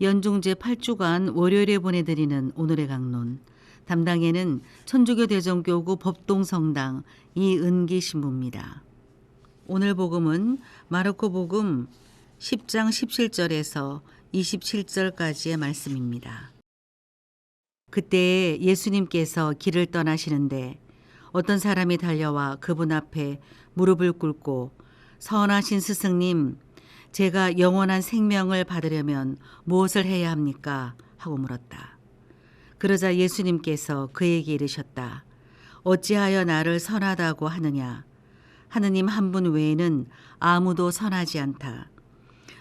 연중제 8주간 월요일에 보내드리는 오늘의 강론. 담당에는 천주교 대전교구 법동성당 이은기 신부입니다. 오늘 복음은 마르코 복음 10장 17절에서 27절까지의 말씀입니다. 그때 예수님께서 길을 떠나시는데 어떤 사람이 달려와 그분 앞에 무릎을 꿇고 선하신 스승님 제가 영원한 생명을 받으려면 무엇을 해야 합니까? 하고 물었다. 그러자 예수님께서 그에게 이르셨다. 어찌하여 나를 선하다고 하느냐? 하느님 한 분 외에는 아무도 선하지 않다.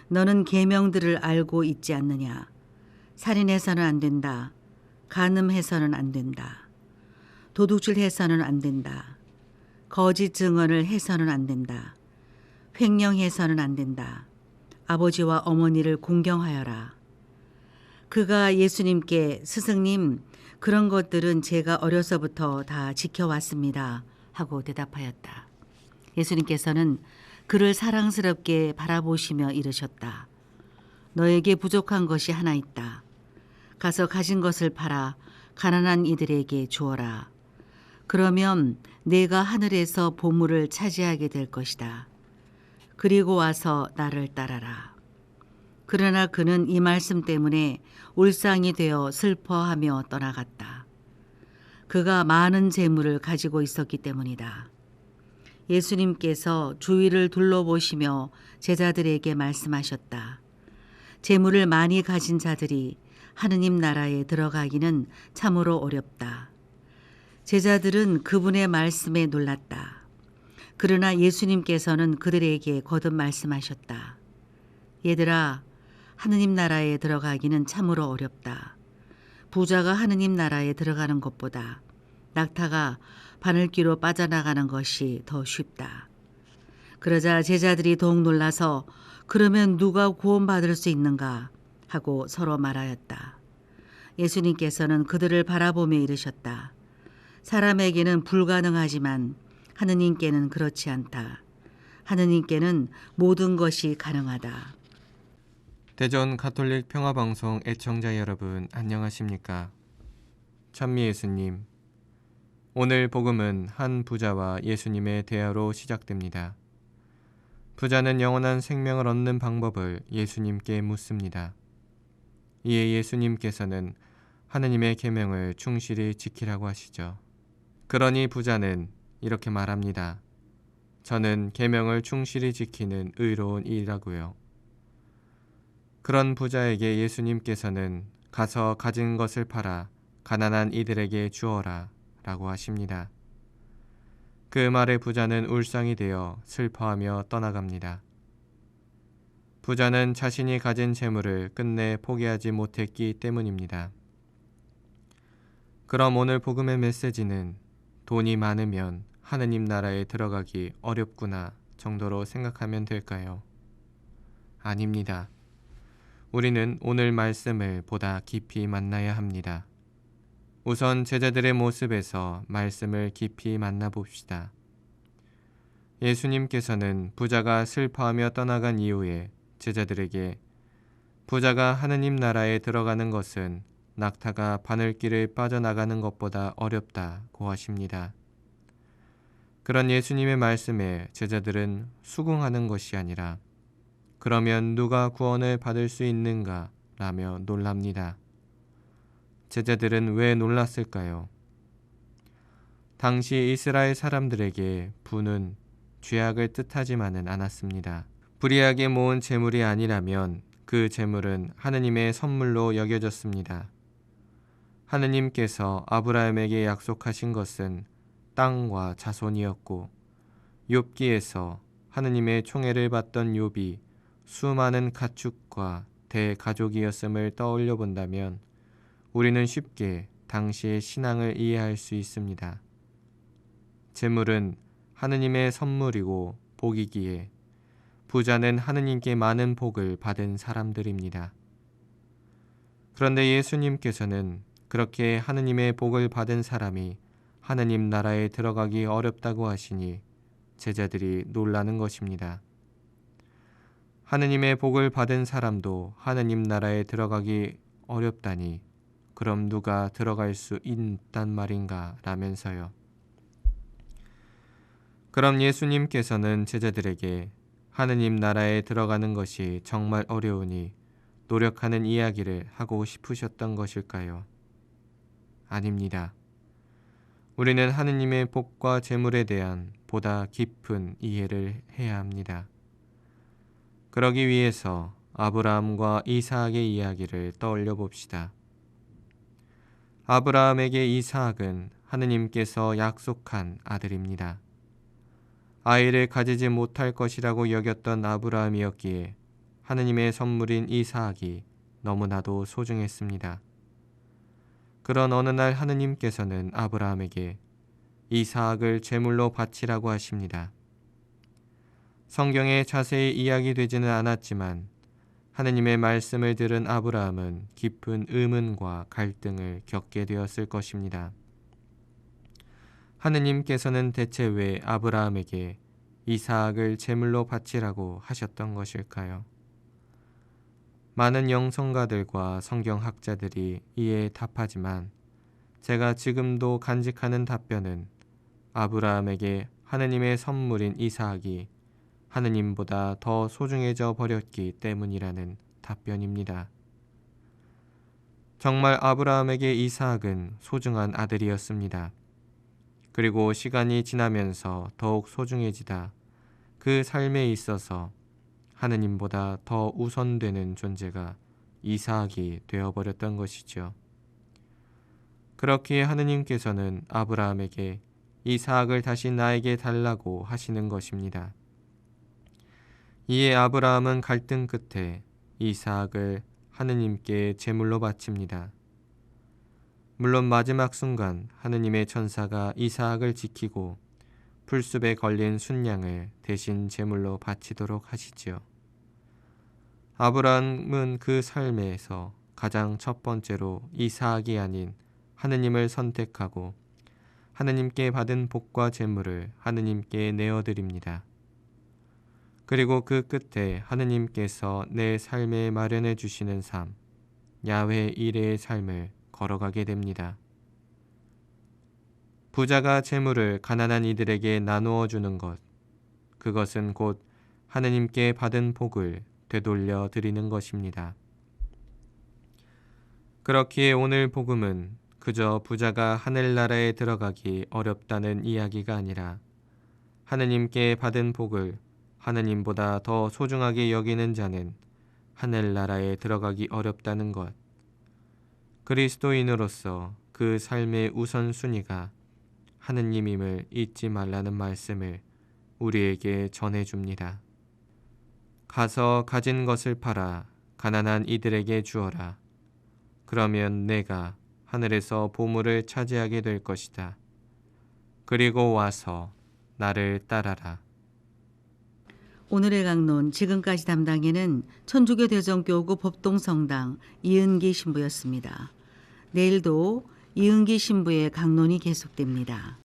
너는 계명들을 알고 있지 않느냐? 살인해서는 안 된다. 간음해서는 안 된다. 도둑질해서는 안 된다. 거짓 증언을 해서는 안 된다. 횡령해서는 안 된다. 아버지와 어머니를 공경하여라. 그가 예수님께 스승님, 그런 것들은 제가 어려서부터 다 지켜왔습니다. 하고 대답하였다. 예수님께서는 그를 사랑스럽게 바라보시며 이르셨다. 너에게 부족한 것이 하나 있다. 가서 가진 것을 팔아 가난한 이들에게 주어라. 그러면 내가 하늘에서 보물을 차지하게 될 것이다. 그리고 와서 나를 따라라. 그러나 그는 이 말씀 때문에 울상이 되어 슬퍼하며 떠나갔다. 그가 많은 재물을 가지고 있었기 때문이다. 예수님께서 주위를 둘러보시며 제자들에게 말씀하셨다. 재물을 많이 가진 자들이 하느님 나라에 들어가기는 참으로 어렵다. 제자들은 그분의 말씀에 놀랐다. 그러나 예수님께서는 그들에게 거듭 말씀하셨다. 얘들아, 하느님 나라에 들어가기는 참으로 어렵다. 부자가 하느님 나라에 들어가는 것보다 낙타가 바늘귀로 빠져나가는 것이 더 쉽다. 그러자 제자들이 더욱 놀라서 그러면 누가 구원받을 수 있는가 하고 서로 말하였다. 예수님께서는 그들을 바라보며 이르셨다. 사람에게는 불가능하지만 하느님께는 그렇지 않다. 하느님께는 모든 것이 가능하다. 대전 가톨릭 평화방송 애청자 여러분 안녕하십니까? 찬미 예수님 오늘 복음은 한 부자와 예수님의 대화로 시작됩니다. 부자는 영원한 생명을 얻는 방법을 예수님께 묻습니다. 이에 예수님께서는 하느님의 계명을 충실히 지키라고 하시죠. 그러니 부자는 이렇게 말합니다. 저는 계명을 충실히 지키는 의로운 이라고요. 그런 부자에게 예수님께서는 가서 가진 것을 팔아 가난한 이들에게 주어라 라고 하십니다. 그 말에 부자는 울상이 되어 슬퍼하며 떠나갑니다. 부자는 자신이 가진 재물을 끝내 포기하지 못했기 때문입니다. 그럼 오늘 복음의 메시지는 돈이 많으면 하느님 나라에 들어가기 어렵구나 정도로 생각하면 될까요? 아닙니다. 우리는 오늘 말씀을 보다 깊이 만나야 합니다. 우선 제자들의 모습에서 말씀을 깊이 만나봅시다. 예수님께서는 부자가 슬퍼하며 떠나간 이후에 제자들에게 부자가 하느님 나라에 들어가는 것은 낙타가 바늘길을 빠져나가는 것보다 어렵다고 하십니다. 그런 예수님의 말씀에 제자들은 수긍하는 것이 아니라 그러면 누가 구원을 받을 수 있는가 라며 놀랍니다. 제자들은 왜 놀랐을까요? 당시 이스라엘 사람들에게 부는 죄악을 뜻하지만은 않았습니다. 불의하게 모은 재물이 아니라면 그 재물은 하느님의 선물로 여겨졌습니다. 하느님께서 아브라함에게 약속하신 것은 땅과 자손이었고 욥기에서 하느님의 총애를 받던 욥이 수많은 가축과 대가족이었음을 떠올려 본다면 우리는 쉽게 당시의 신앙을 이해할 수 있습니다. 재물은 하느님의 선물이고 복이기에 부자는 하느님께 많은 복을 받은 사람들입니다. 그런데 예수님께서는 그렇게 하느님의 복을 받은 사람이 하느님 나라에 들어가기 어렵다고 하시니 제자들이 놀라는 것입니다. 하느님의 복을 받은 사람도 하느님 나라에 들어가기 어렵다니 그럼 누가 들어갈 수 있단 말인가 라면서요. 그럼 예수님께서는 제자들에게 하느님 나라에 들어가는 것이 정말 어려우니 노력하는 이야기를 하고 싶으셨던 것일까요? 아닙니다. 우리는 하느님의 복과 재물에 대한 보다 깊은 이해를 해야 합니다. 그러기 위해서 아브라함과 이사학의 이야기를 떠올려 봅시다. 아브라함에게 이사학은 하느님께서 약속한 아들입니다. 아이를 가지지 못할 것이라고 여겼던 아브라함이었기에 하느님의 선물인 이사학이 너무나도 소중했습니다. 그런 어느 날 하느님께서는 아브라함에게 이사학을 제물로 바치라고 하십니다. 성경에 자세히 이야기되지는 않았지만 하느님의 말씀을 들은 아브라함은 깊은 의문과 갈등을 겪게 되었을 것입니다. 하느님께서는 대체 왜 아브라함에게 이사학을 제물로 바치라고 하셨던 것일까요? 많은 영성가들과 성경학자들이 이에 답하지만 제가 지금도 간직하는 답변은 아브라함에게 하느님의 선물인 이사학이 하느님보다 더 소중해져 버렸기 때문이라는 답변입니다. 정말 아브라함에게 이사학은 소중한 아들이었습니다. 그리고 시간이 지나면서 더욱 소중해지다 그 삶에 있어서 하느님보다 더 우선되는 존재가 이사학이 되어버렸던 것이죠. 그렇기에 하느님께서는 아브라함에게 이사학을 다시 나에게 달라고 하시는 것입니다. 이에 아브라함은 갈등 끝에 이사학을 하느님께 제물로 바칩니다. 물론 마지막 순간 하느님의 천사가 이사학을 지키고 풀숲에 걸린 순양을 대신 제물로 바치도록 하시지요. 아브라함은 그 삶에서 가장 첫 번째로 이사학이 아닌 하느님을 선택하고 하느님께 받은 복과 제물을 하느님께 내어드립니다. 그리고 그 끝에 하느님께서 내 삶에 마련해 주시는 삶, 야훼 이레의 삶을 걸어가게 됩니다. 부자가 재물을 가난한 이들에게 나누어 주는 것, 그것은 곧 하느님께 받은 복을 되돌려 드리는 것입니다. 그렇기에 오늘 복음은 그저 부자가 하늘나라에 들어가기 어렵다는 이야기가 아니라 하느님께 받은 복을 하느님보다 더 소중하게 여기는 자는 하늘나라에 들어가기 어렵다는 것. 그리스도인으로서 그 삶의 우선순위가 하느님임을 잊지 말라는 말씀을 우리에게 전해줍니다. 가서 가진 것을 팔아 가난한 이들에게 주어라. 그러면 내가 하늘에서 보물을 차지하게 될 것이다. 그리고 와서 나를 따라라. 오늘의 강론 지금까지 담당에는 천주교 대전교구 법동성당 이은기 신부였습니다. 내일도 이은기 신부의 강론이 계속됩니다.